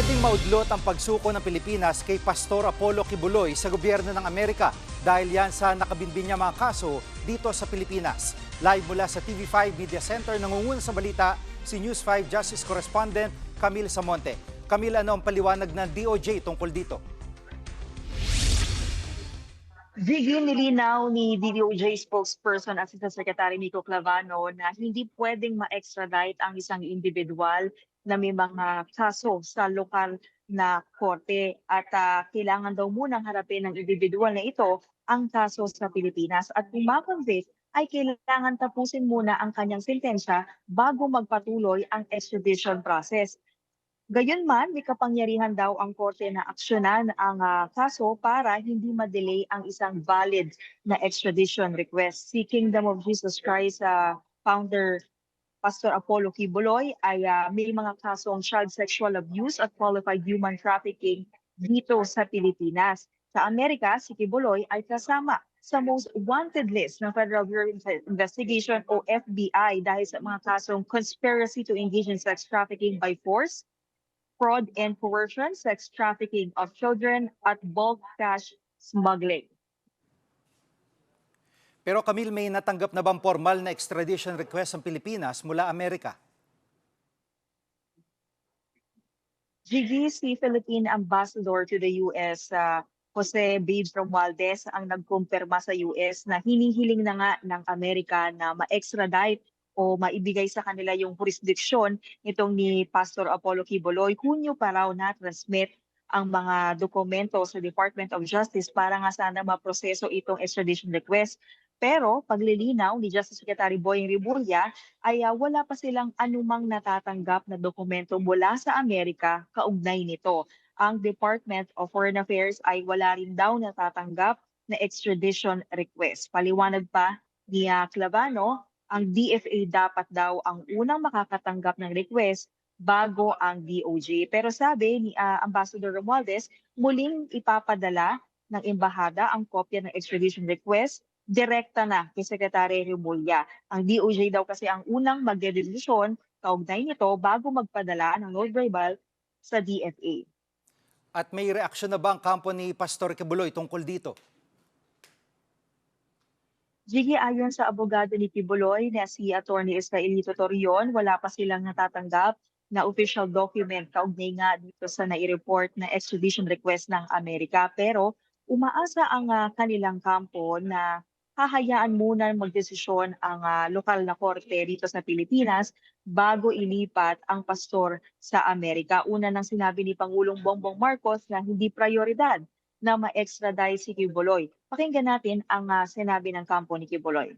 Pwedeng maudlot ang pagsuko ng Pilipinas kay Pastor Apollo Kibuloy sa gobyerno ng Amerika dahil yan sa nakabinbin niya mga kaso dito sa Pilipinas. Live mula sa TV5 Media Center, nangunguna sa balita si News 5 Justice Correspondent Camille Samonte. Camille, ano ang paliwanag ng DOJ tungkol dito? Ziggy nilinaw ni DDOJ spokesperson Assistant Secretary Nico Clavano na hindi pwedeng ma-extradite ang isang individual na may mga kaso sa lokal na korte at ah, kailangan daw munang harapin ng individual na ito ang kaso sa Pilipinas at kung makonvict ay kailangan tapusin muna ang kanyang sentensya bago magpatuloy ang extradition process. Gayunman, may kapangyarihan daw ang korte na aksyonan ang ah, kaso para hindi ma-delay ang isang valid na extradition request. Si Kingdom of Jesus Christ ah, founder Pastor Apollo Kibuloy ay ah, may mga kasong child sexual abuse at qualified human trafficking dito sa Pilipinas. Sa Amerika, si Kibuloy ay kasama sa most wanted list ng Federal Bureau of Investigation o FBI dahil sa mga kasong conspiracy to engage in sex trafficking by force, fraud and coercion, sex trafficking of children, at bulk cash smuggling. Pero Camille, may natanggap na bang formal na extradition request ng Pilipinas mula Amerika? Gigi, si Philippine Ambassador to the US, uh, Jose Babes Romualdez, ang nagkumpirma sa US na hinihiling na nga ng Amerika na ma-extradite o maibigay sa kanila yung jurisdiksyon itong ni Pastor Apollo Quiboloy. Hunyo pa raw na-transmit ang mga dokumento sa Department of Justice para nga sana maproseso itong extradition request. Pero paglilinaw ni Justice Secretary Boying Rimulya ay ah, wala pa silang anumang natatanggap na dokumento mula sa Amerika kaugnay nito. Ang Department of Foreign Affairs ay wala rin daw natatanggap na extradition request. Paliwanag pa ni ah, Clavano, ang DFA dapat daw ang unang makakatanggap ng request bago ang DOJ. Pero sabi ni ah, Ambassador Romualdez, muling ipapadala ng embahada ang kopya ng extradition request direkta na kay Secretary Remulla. Ang DOJ daw kasi ang unang magdedesisyon kaugnay nito bago magpadala ng note verbal sa DFA. At may reaksyon na ba ang kampo ni Pastor Kibuloy tungkol dito? Gigi, ayon sa abogado ni Kibuloy na si Attorney Israelito Torion, wala pa silang natatanggap na official document kaugnay nga dito sa nai-report na extradition request ng Amerika. Pero umaasa ang ah, kanilang kampo na hahayaan muna magdesisyon ang ah, lokal na korte dito sa Pilipinas bago ilipat ang pastor sa Amerika. Una nang sinabi ni Pangulong Bongbong Marcos na hindi prioridad na ma-extradite si Kibuloy. Pakinggan natin ang ah, sinabi ng kampo ni Kibuloy.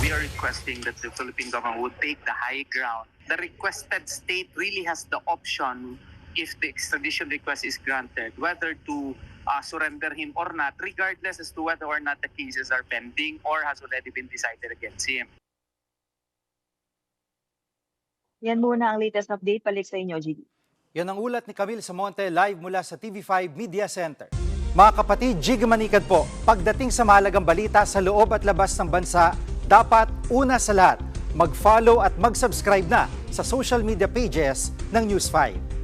we are requesting that the Philippine government would take the high ground. The requested state really has the option, if the extradition request is granted, whether to uh, surrender him or not, regardless as to whether or not the cases are pending or has already been decided against him. Yan muna ang latest update. Balik sa inyo, Gigi. Yan ang ulat ni Camille Samonte live mula sa TV5 Media Center. Mga kapatid, Jig Manikad po, pagdating sa mahalagang balita sa loob at labas ng bansa, dapat una sa lahat, mag-follow at mag-subscribe na sa social media pages ng News 5.